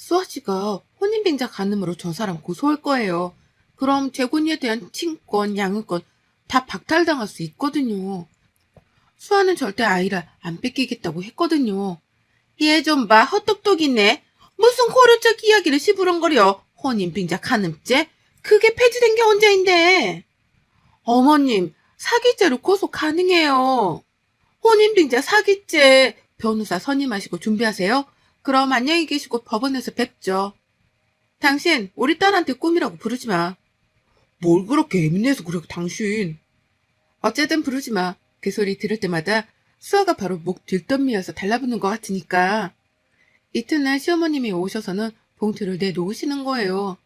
수아 씨가 혼인빙자 간음으로 저 사람 고소할 거예요. 그럼 재곤이에 대한 친권, 양육권 다 박탈당할 수 있거든요. 수아는 절대 아이를 안 뺏기겠다고 했거든요. 얘 좀 봐, 헛똑똑이네. 무슨 고려적 이야기를 시부렁거려. 혼인빙자 간음죄? 그게 폐지된 게 언제인데. 어머님, 사기죄로 고소 가능해요. 혼인빙자 사기죄 변호사 선임하시고 준비하세요. 그럼 안녕히 계시고 법원에서 뵙죠. 당신 우리 딸한테 꿈이라고 부르지 마. 뭘 그렇게 예민해서 그래 당신. 어쨌든 부르지 마. 그 소리 들을 때마다 수아가 바로 목 들떠미어서 달라붙는 것 같으니까. 이튿날 시어머님이 오셔서는 봉투를 내놓으시는 거예요.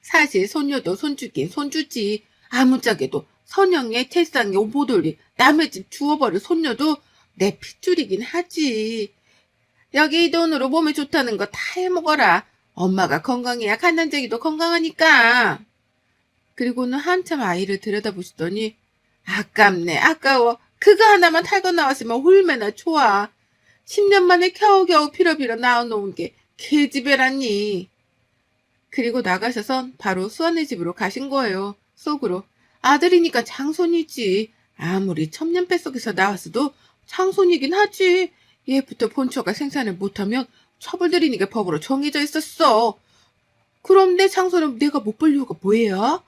사실 손녀도 손주긴 손주지. 아무짝에도 선영의 태상의 오보돌이 남의 집 주워버릴 손녀도 내 핏줄이긴 하지. 여기 이 돈으로 몸에 좋다는 거 다 해먹어라. 엄마가 건강해야 간난쟁이도 건강하니까. 그리고는 한참 아이를 들여다보시더니 아깝네 아까워. 그거 하나만 탈거 나왔으면 얼마나 좋아. 10년 만에 겨우겨우 빌어빌어 나와놓은 게 개집애라니. 그리고 나가셔선 바로 수아네 집으로 가신 거예요. 속으로. 아들이니까 장손이지. 아무리 천년 뱃속에서 나왔어도 장손이긴 하지. 얘부터 본처가 생산을 못하면 처벌드리니까 법으로 정해져 있었어. 그럼 내 장손은 내가 못 볼 이유가 뭐예요?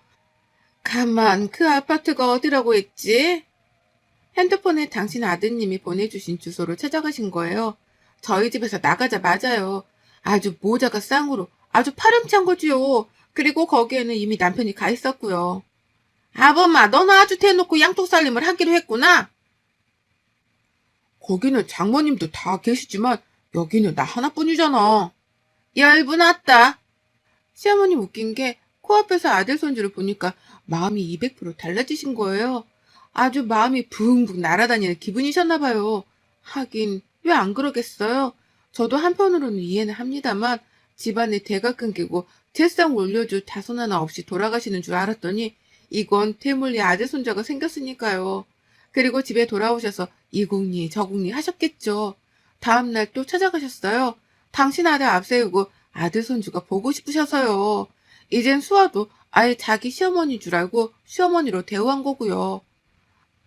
가만, 그 아파트가 어디라고 했지? 핸드폰에 당신 아드님이 보내주신 주소로 찾아가신 거예요. 저희 집에서 나가자마자요. 아주 모자가 쌍으로 아주 파렴치한 거지요. 그리고 거기에는 이미 남편이 가 있었고요. 아범마, 너는 아주 대놓고 양쪽 살림을 하기로 했구나. 거기는 장모님도 다 계시지만 여기는 나 하나뿐이잖아. 열분 왔다. 시어머님 웃긴 게 코앞에서 아들 손주를 보니까 마음이 200% 달라지신 거예요. 아주 마음이 붕붕 날아다니는 기분이셨나 봐요. 하긴 왜 안 그러겠어요? 저도 한편으로는 이해는 합니다만 집안에 대가 끊기고 재상 올려줄 자손 하나 없이 돌아가시는 줄 알았더니 이건 태물리 아들 손자가 생겼으니까요. 그리고 집에 돌아오셔서 이국리 저국리 하셨겠죠. 다음날 또 찾아가셨어요. 당신 아들 앞세우고 아들 손주가 보고 싶으셔서요. 이젠 수아도 아예 자기 시어머니 줄 알고 시어머니로 대우한 거고요.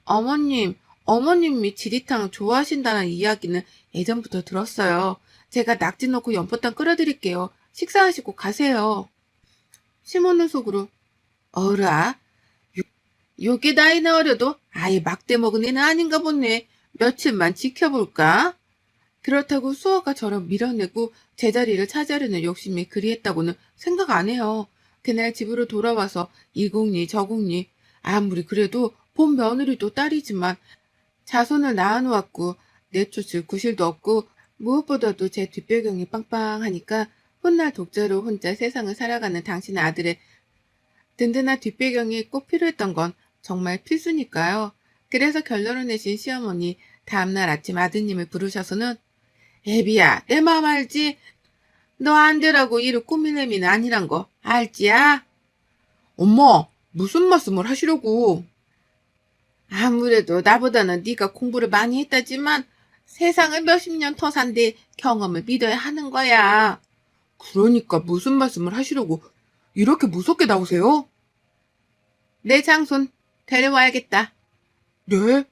어머님, 어머님이 지리탕 좋아하신다는 이야기는 예전부터 들었어요. 제가 낙지 넣고 연포탕 끓여드릴게요. 식사하시고 가세요. 시모는 속으로 어라 요, 요게 나이 나 어려도 아예 막대 먹은 애는 아닌가 보네. 며칠만 지켜볼까? 그렇다고 저를 밀어내고 제자리를 차지하려는 욕심이 그리했다고는 생각 안 해요. 그날 집으로 돌아와서 이국리 저국리 아무리 그래도 본 며느리도 딸이지만 자손을 낳아놓았고 내쫓을 구실도 없고 무엇보다도 제 뒷배경이 빵빵하니까 훗날 독자로 혼자 세상을 살아가는 당신의 아들의 든든한 뒷배경이 꼭 필요했던 건 정말 필수니까요. 그래서 결론을 내신 시어머니 다음날 아침 아드님을 부르셔서는 애비야 내 마음 알지? 너 안 되라고 이를 꾸밀 애미는 아니란 거 알지야? 엄마 무슨 말씀을 하시려고? 아무래도 나보다는 네가 공부를 많이 했다지만 세상을 몇십 년 더 산데 경험을 믿어야 하는 거야. 그러니까 무슨 말씀을 하시려고 이렇게 무섭게 나오세요? 내 장손 데려와야겠다. 네?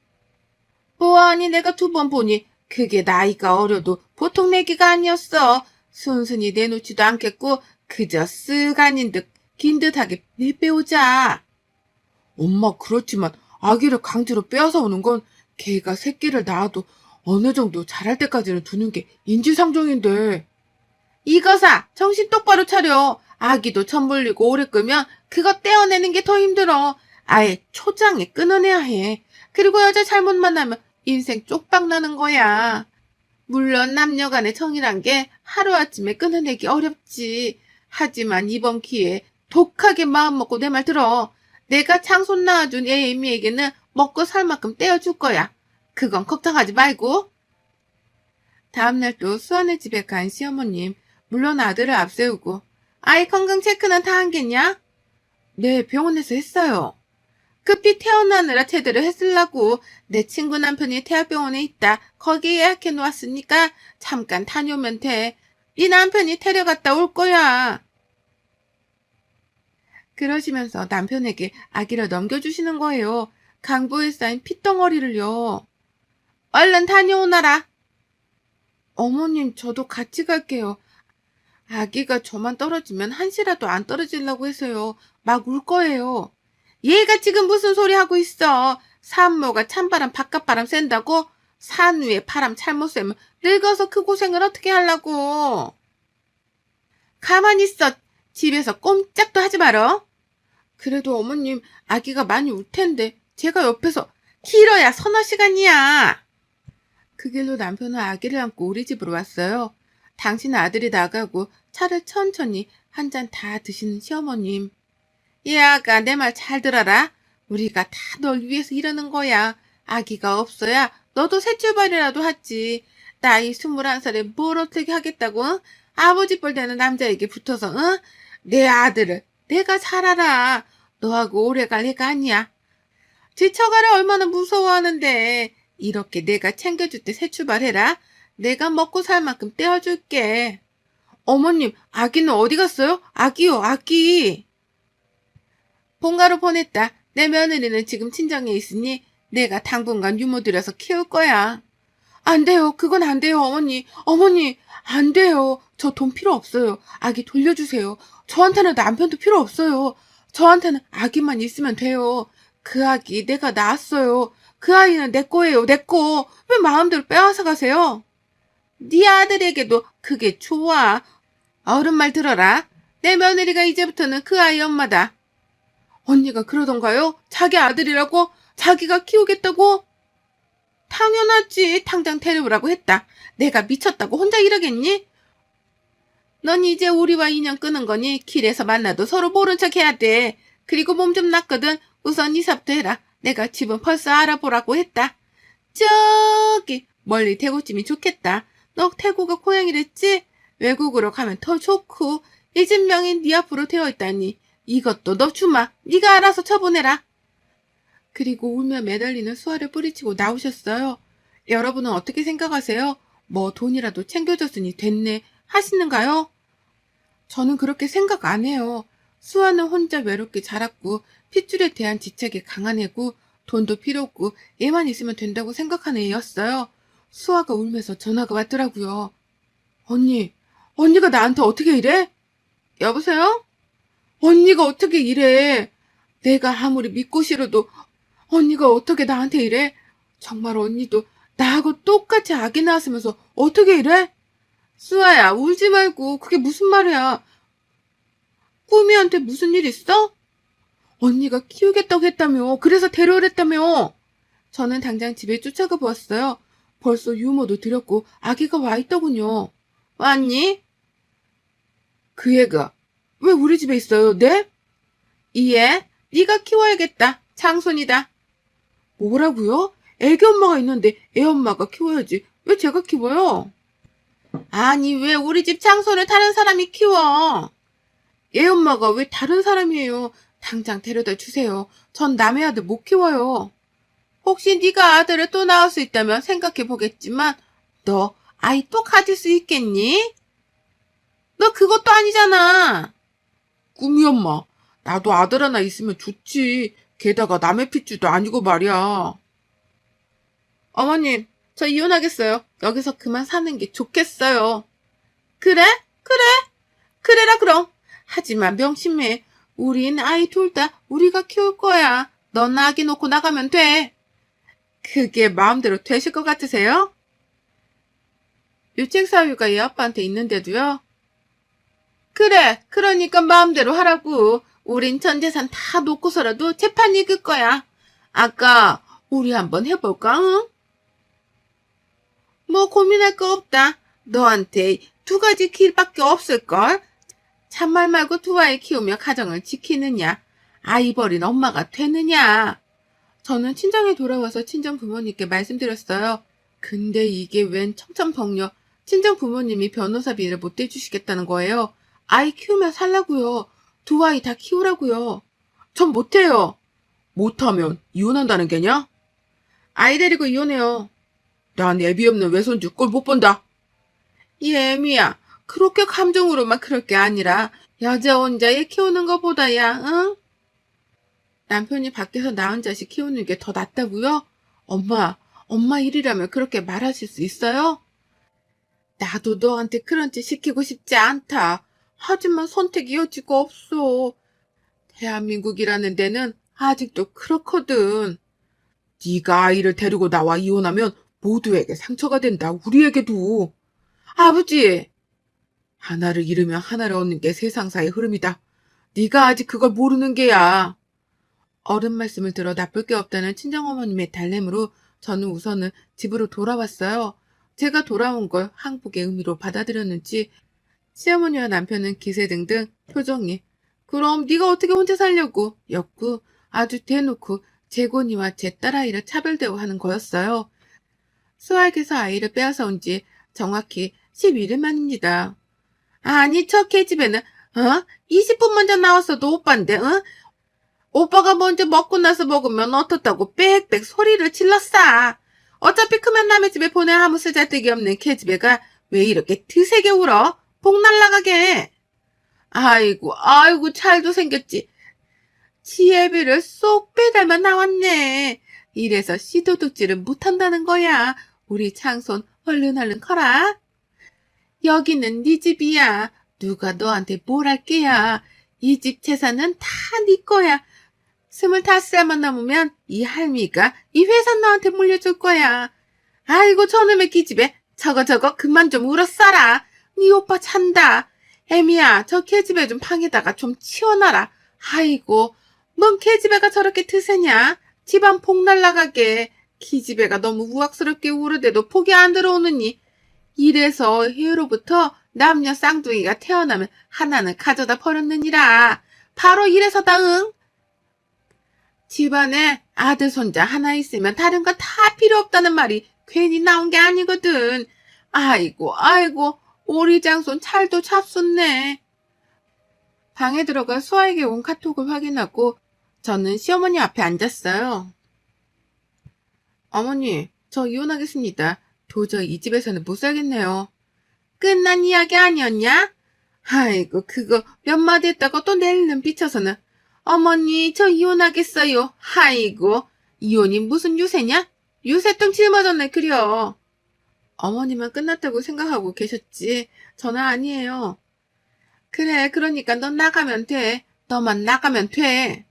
보아하니 내가 두 번 보니 그게 나이가 어려도 보통 내기가 아니었어. 순순히 내놓지도 않겠고 그저 쓱 아닌 듯 긴 듯하게 내빼오자. 엄마 그렇지만 아기를 강제로 빼앗아 오는 건 개가 새끼를 낳아도 어느 정도 자랄 때까지는 두는 게 인지상정인데. 이거사 정신 똑바로 차려. 아기도 천 불리고 오래 끄면 그거 떼어내는 게 더 힘들어. 아예 초장에 끊어내야 해. 그리고 여자 잘못 만나면 인생 쪽박 나는 거야. 물론 남녀 간의 정이란 게 하루아침에 끊어내기 어렵지. 하지만 이번 기회에 독하게 마음먹고 내 말 들어. 내가 장손 낳아준 애 애미에게는 먹고 살 만큼 떼어줄 거야. 그건 걱정하지 말고. 다음날 또 수아네 집에 간 시어머님, 물론 아들을 앞세우고, 아이 건강 체크는 다 한겠냐? 네, 병원에서 했어요. 급히 태어나느라 제대로 했으려고 내 친구 남편이 대학병원에 있다. 거기 예약해 놓았으니까 잠깐 다녀오면 돼. 네 남편이 데려갔다 올 거야. 그러시면서 남편에게 아기를 넘겨주시는 거예요. 강보에 쌓인 핏덩어리를요. 얼른 다녀오너라. 어머님, 저도 같이 갈게요. 아기가 저만 떨어지면 한시라도 안 떨어지려고 해서요. 막 울 거예요. 얘가 지금 무슨 소리 하고 있어. 산모가 찬바람 바깥바람 쐰다고? 산 위에 바람 잘못 쐬면 늙어서 그 고생을 어떻게 하려고. 가만히 있어. 집에서 꼼짝도 하지 말어. 그래도 어머님, 아기가 많이 울 텐데, 제가 옆에서, 길어야 서너 시간이야. 그 길로 남편은 아기를 안고 우리 집으로 왔어요. 당신 아들이 나가고 차를 천천히 한 잔 다 드시는 시어머님. 이 아가 내 말 잘 들어라. 우리가 다 널 위해서 이러는 거야. 아기가 없어야 너도 새 출발이라도 하지. 나이 스물한 살에 뭘 어떻게 하겠다고? 응? 아버지 뻘 되는 남자에게 붙어서 응? 내 아들을 내가 잘 알아. 너하고 오래 갈 애가 아니야. 지쳐가라 얼마나 무서워하는데 이렇게 내가 챙겨줄 때 새 출발해라. 내가 먹고 살 만큼 떼어줄게. 어머님, 아기는 어디 갔어요? 아기요, 아기. 본가로 보냈다. 내 며느리는 지금 친정에 있으니 내가 당분간 유모 들여서 키울 거야. 안 돼요. 그건 안 돼요, 어머니. 어머니, 안 돼요. 저 돈 필요 없어요. 아기 돌려주세요. 저한테는 남편도 필요 없어요. 저한테는 아기만 있으면 돼요. 그 아기 내가 낳았어요. 그 아이는 내 거예요, 내 거. 왜 마음대로 빼앗아 가세요? 네 아들에게도 그게 좋아. 어른 말 들어라. 내 며느리가 이제부터는 그 아이 엄마다. 언니가 그러던가요? 자기 아들이라고? 자기가 키우겠다고? 당연하지. 당장 데려오라고 했다. 내가 미쳤다고 혼자 이러겠니? 넌 이제 우리와 인연 끊은 거니 길에서 만나도 서로 모른 척 해야 돼. 그리고 몸좀 났거든. 우선 이사부터 해라. 내가 집은 벌써 알아보라고 했다. 저기 멀리 대구찜이 좋겠다. 너 태구가 고향이랬지? 외국으로 가면 더 좋고 이집 명인 네 앞으로 되어 있다니 이것도 너 주마. 네가 알아서 처분해라. 그리고 울며 매달리는 수아를 뿌리치고 나오셨어요. 여러분은 어떻게 생각하세요? 뭐 돈이라도 챙겨줬으니 됐네 하시는가요? 저는 그렇게 생각 안 해요. 수아는 혼자 외롭게 자랐고 핏줄에 대한 지책이 강한 애고 돈도 필요 없고 얘만 있으면 된다고 생각하는 애였어요. 수아가 울면서 전화가 왔더라고요. 언니, 언니가 나한테 어떻게 이래? 여보세요? 언니가 어떻게 이래? 내가 아무리 믿고 싫어도 언니가 어떻게 나한테 이래? 정말 언니도 나하고 똑같이 아기 낳았으면서 어떻게 이래? 수아야, 울지 말고 그게 무슨 말이야? 꾸미한테 무슨 일 있어? 언니가 키우겠다고 했다며. 그래서 데려오랬다며. 저는 당장 집에 쫓아가 보았어요. 벌써 유모도 드렸고 아기가 와 있더군요. 왔니? 그 애가 왜 우리 집에 있어요? 네? 이애 네가 키워야겠다. 장손이다. 뭐라고요? 애기 엄마가 있는데 애 엄마가 키워야지. 왜 제가 키워요? 아니 왜 우리 집 장손을 다른 사람이 키워? 애 엄마가 왜 다른 사람이에요? 당장 데려다 주세요. 전 남의 아들 못 키워요. 혹시 네가 아들을 또 낳을 수 있다면 생각해 보겠지만 너 아이 또 가질 수 있겠니? 너 그것도 아니잖아. 꿈이 엄마. 나도 아들 하나 있으면 좋지. 게다가 남의 핏줄도 아니고 말이야. 어머님, 저 이혼하겠어요. 여기서 그만 사는 게 좋겠어요. 그래? 그래? 그래라 그럼. 하지만 명심해. 우린 아이 둘 다 우리가 키울 거야. 넌 아기 놓고 나가면 돼. 그게 마음대로 되실 것 같으세요? 유책 사유가 얘 아빠한테 있는데도요. 그래, 그러니까 마음대로 하라고. 우린 전 재산 다 놓고서라도 재판 이길 거야. 아까 우리 한번 해볼까? 응? 뭐 고민할 거 없다. 너한테 두 가지 길밖에 없을걸. 참말 말고 두 아이 키우며 가정을 지키느냐, 아이 버린 엄마가 되느냐. 저는 친정에 돌아와서 친정 부모님께 말씀드렸어요. 근데 이게 웬 청천벽력 친정 부모님이 변호사비를 못 대주시겠다는 거예요. 아이 키우면 살라고요. 두 아이 다 키우라고요. 전 못해요. 못하면 이혼한다는 게냐? 아이 데리고 이혼해요. 난 애비 없는 외손주 꼴 못 본다. 이 애미야, 그렇게 감정으로만 그럴 게 아니라 여자 혼자 애 키우는 것보다야, 응? 남편이 밖에서 낳은 자식 키우는 게 더 낫다고요? 엄마, 엄마 일이라면 그렇게 말하실 수 있어요? 나도 너한테 그런 짓 시키고 싶지 않다. 하지만 선택이 여지가 없어. 대한민국이라는 데는 아직도 그렇거든. 네가 아이를 데리고 나와 이혼하면 모두에게 상처가 된다. 우리에게도. 아버지! 하나를 잃으면 하나를 얻는 게 세상사의 흐름이다. 네가 아직 그걸 모르는 게야. 어른 말씀을 들어 나쁠 게 없다는 친정어머님의 달램으로 저는 우선은 집으로 돌아왔어요. 제가 돌아온 걸 항복의 의미로 받아들였는지 시어머니와 남편은 기세 등등 표정이 그럼 네가 어떻게 혼자 살려고 였고 아주 대놓고 재곤이와 제 딸아이를 차별 대우하는 거였어요. 수학에서 아이를 빼앗아 온 지 정확히 11일 만입니다. 아니 저 개집에는 어? 20분 먼저 나왔어도 오빠인데 어? 오빠가 먼저 먹고 나서 먹으면 어떻다고 빽빽 소리를 질렀어. 어차피 크면 남의 집에 보내 아무 쓰잘데기 없는 개집애가 왜 이렇게 드세게 울어? 복 날라가게. 아이고, 아이고, 잘도 생겼지. 지혜비를 쏙 빼닮아 나왔네. 이래서 씨도둑질을 못한다는 거야. 우리 창손 얼른 얼른 커라. 여기는 네 집이야. 누가 너한테 뭘 할 게야. 이 집 재산은 다 네 거야. 스물다섯 살만 넘으면 이 할미가 이 회사 너한테 물려줄 거야. 아이고 저놈의 기집애 저거 저거 그만 좀 울었어라. 네 오빠 잔다. 애미야 저 계집애 좀 방에다가 좀 치워놔라. 아이고 뭔 계집애가 저렇게 드세냐. 집안 폭 날라가게. 기집애가 너무 우악스럽게 울으대도 폭이 안 들어오느니. 이래서 해로부터 남녀 쌍둥이가 태어나면 하나는 가져다 버렸느니라. 바로 이래서 다 응. 집안에 아들 손자 하나 있으면 다른 건 다 필요 없다는 말이 괜히 나온 게 아니거든. 아이고 아이고 오리장손 찰도 찹순네. 방에 들어가 수아에게 온 카톡을 확인하고 저는 시어머니 앞에 앉았어요. 어머니, 저 이혼하겠습니다. 도저히 이 집에서는 못 살겠네요. 끝난 이야기 아니었냐? 아이고, 그거 몇 마디 했다가 또 내일은 삐쳐서는 어머니, 저 이혼하겠어요. 아이고, 이혼이 무슨 유세냐? 유세똥 짊어졌네, 그려. 어머니만 끝났다고 생각하고 계셨지. 저는 아니에요. 그래, 그러니까 넌 나가면 돼. 너만 나가면 돼.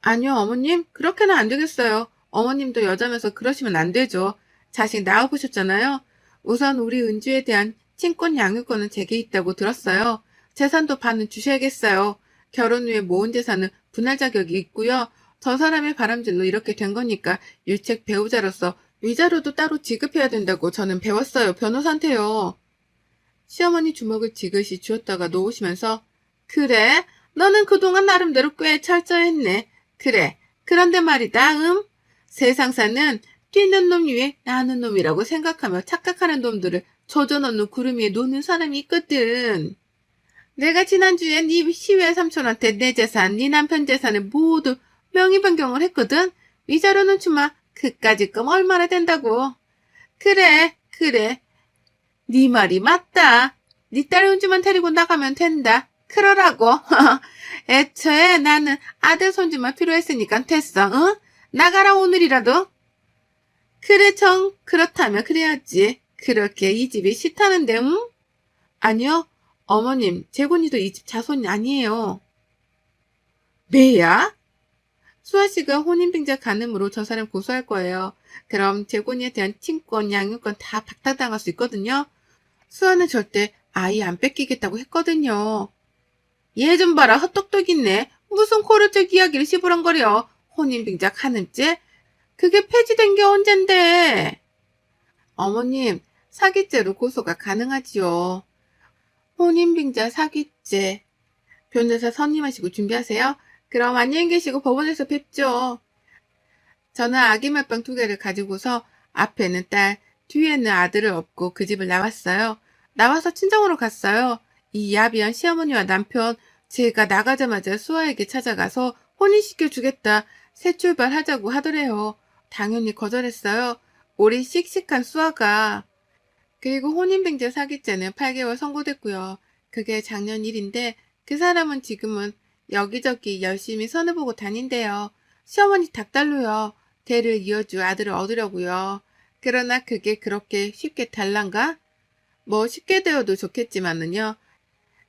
아니요, 어머님. 그렇게는 안 되겠어요. 어머님도 여자면서 그러시면 안 되죠. 자식 낳아보셨잖아요. 우선 우리 은주에 대한 친권 양육권은 제게 있다고 들었어요. 재산도 반은 주셔야겠어요. 결혼 후에 모은 재산은 분할 자격이 있고요. 저 사람의 바람질로 이렇게 된 거니까 유책 배우자로서 위자료도 따로 지급해야 된다고 저는 배웠어요. 변호사한테요. 시어머니 주먹을 지그시 쥐었다가 놓으시면서 그래? 너는 그동안 나름대로 꽤 철저했네. 그래. 그런데 말이다, 음? 세상사는 뛰는 놈 위에 나는 놈이라고 생각하며 착각하는 놈들을 조져넣는 구름 위에 노는 사람이 있거든. 내가 지난주에 네 시외 삼촌한테 내 재산, 네 남편 재산을 모두 명의 변경을 했거든. 위자료는 주마. 그까짓 금 얼마나 된다고. 그래, 그래. 네 말이 맞다. 네딸 은주만 데리고 나가면 된다. 그러라고. 애초에 나는 아들 손주만 필요했으니까 됐어. 응? 나가라 오늘이라도. 그래 정 그렇다면 그래야지. 그렇게 이 집이 싫다는데 응? 아니요. 어머님, 재곤이도 이 집 자손이 아니에요. 매야? 수아 씨가 혼인빙자 간음으로 저 사람 고소할 거예요. 그럼 재곤이에 대한 친권, 양육권 다 박탈당할 수 있거든요. 수아는 절대 아이 안 뺏기겠다고 했거든요. 얘 좀 봐라, 헛똑똑 있네. 무슨 코르적 이야기를 시부렁거려. 혼인빙자 간음죄? 그게 폐지된 게 언젠데. 어머님, 사기죄로 고소가 가능하지요. 혼인빙자 사기죄. 변호사 선임하시고 준비하세요. 그럼 안녕히 계시고 법원에서 뵙죠. 저는 아기 말빵 두 개를 가지고서 앞에는 딸, 뒤에는 아들을 업고 그 집을 나왔어요. 나와서 친정으로 갔어요. 이 야비한 시어머니와 남편, 제가 나가자마자 수아에게 찾아가서 혼인시켜 주겠다, 새 출발하자고 하더래요. 당연히 거절했어요. 우리 씩씩한 수아가. 그리고 혼인빙자 사기죄는 8개월 선고됐고요. 그게 작년 일인데 그 사람은 지금은 여기저기 열심히 선을 보고 다닌대요. 시어머니 닭달로요. 대를 이어줄 아들을 얻으려고요. 그러나 그게 그렇게 쉽게 달란가? 뭐 쉽게 되어도 좋겠지만은요.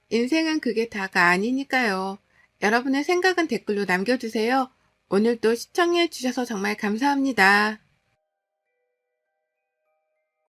인생은 그게 다가 아니니까요. 여러분의 생각은 댓글로 남겨주세요. 오늘도 시청해 주셔서 정말 감사합니다.